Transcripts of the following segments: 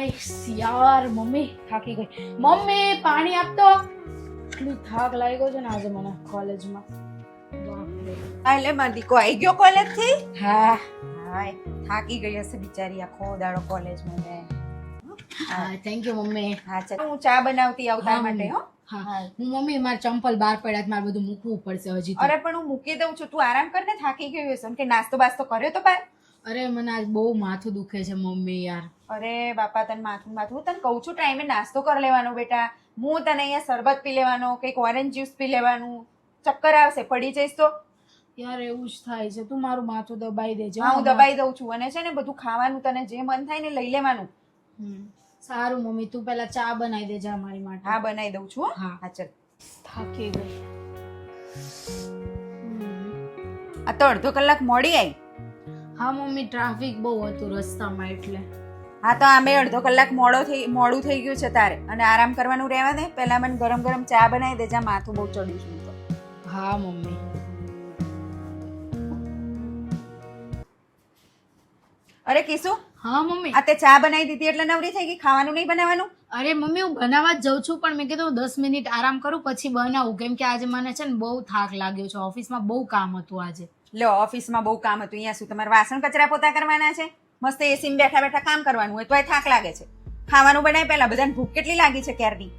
Nice યાર mummy થાકી ગઈ. મમ્મી પાણી આપતો એટલી થાક લાગ્યો છે ને આજે મને કોલેજમાં. એટલે મારો દીકો આવી ગયો કોલેજથી હા હાય થાકી ગઈ હશે બિચારી આખો દાડો કોલેજમાં હા. Thank you mummy. હા ચાલ. હું ચા બનાવતી આવતા માટે હો. હા. હું. મમ્મી મારા ચંપલ બહાર પડ્યા મારે બધું મૂકવું પડશે હજી. અરે પણ હું મૂકી દઉં છું. તું આરામ કર ને થાકી ગયું હશે. કે નાસ્તો બાસ્તો કર્યો તો બાર? અરે મને આજ બહુ માથું દુખે છે મમ્મી યાર. અરે બાપા તને માથું માથું. હું તને કહું છું ટાઈમે નાસ્તો કરી લેવાનો બેટા. હું તને અહીંયા શરબત પી લેવાનો કંઈક ઓરેન્જ જ્યુસ પી લેવાનું. ચક્કર આવશે પડી જઈશ તો. યાર એવું જ થાય છે. તું મારું માથું દબાઈ દેજે હા હું દબાઈ દઉં છું. અને છે ને બધું ખાવાનું તને જે મન થાય ને લઈ લેવાનું. હમ. સારું મમ્મી તું પેલા ચા બનાવી દેજે અમારી માટે. હા બનાવી દઉં છું હા. હા. ચાલ. થાકી ગઈ. આ તો અડધો કલાક મોડી આવી હા મમ્મી ટ્રાફિક બહુ હતું રસ્તામાં એટલે. હા તો આમે અડધો કલાક મોડો થઈ મોડું થઈ ગયું છે તારે. અને આરામ કરવાનું રહેવા દે. પહેલા મને ગરમ ગરમ ચા બનાવી દે જ્યાં માથું બહુ ચડ્યું છે તો. હા મમ્મી. અરે કીશું હા મમ્મી. આ તે ચા બનાવી દીધી એટલે નવરી થઈ ગઈ. ખાવાનું નહીં બનાવવાનું? અરે મમ્મી હું બનાવવા જ જઉં છું પણ મેં કીધું દસ મિનિટ આરામ કરું પછી બનાવું. કેમ કે આજે મને છે ને બહુ થાક લાગ્યો છે. ઓફિસમાં બહુ કામ હતું આજે. લો ઓફિસમાં બહુ કામ હતું. અહીંયા શું તમારે વાસણ કચરા પોતા કરવાના છે? મસ્ત એસીમાં બેઠા બેઠા કામ કરવાનું હોય તોય થાક લાગે છે. ખાવાનું બનાવી પહેલા બધાને ભૂખ કેટલી લાગી છે ક્યારની?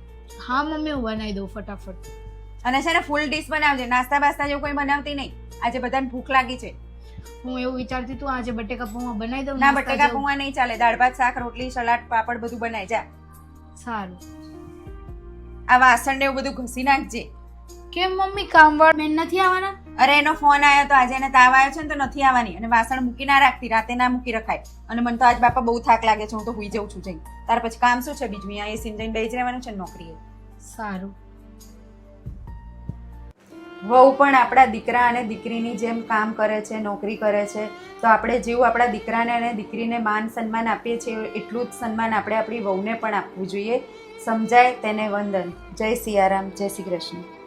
હા મમ્મી હું બનાવી દઉં ફટાફટ. અને છે ને ફૂલ ડીશ બનાવજે. નાસ્તા બાસ્તા જેવું કોઈ બનાવતી નહીં. આજે બધાને ભૂખ લાગી છે. હું એવું વિચારતી તું આજે બટેકા પૌવા બનાવી દઉં ના બટેકા. પૌવા નહીં ચાલે. દાળ ભાત શાક રોટલી સલાડ પાપડ બધું બનાવી જા. સારું. આ વાસણ ને એવું બધું ઘસી નાખજે. કેમ મમ્મી કામવાળ બેન નથી આવવાના? અરે એનો ફોન આવ્યો તો આજે એને તાવ આવ્યો છે ને તો નથી આવવાની. અને વાસણ મૂકી ના રાખતી રાતે ના મૂકી રખાય. અને મને તો આજ બાપા બહુ થાક લાગે છે હું તો હુઈ જઉં છું જઈ તાર પછી કામ શું છે બીજું? અહીંયા એ જઈને બેસી રહેવાનું છે નોકરીએ. સારું. વહુ પણ આપણા દીકરા અને દીકરીની જેમ કામ કરે છે, નોકરી કરે છે, તો આપણે જેવું આપણા દીકરાને અને દીકરીને માન સન્માન આપીએ છીએ, એટલું જ સન્માન આપણે આપણી વહુને પણ આપવું જોઈએ. સમજાય તેને વંદન. જય સિયારામ, જય શ્રી કૃષ્ણ.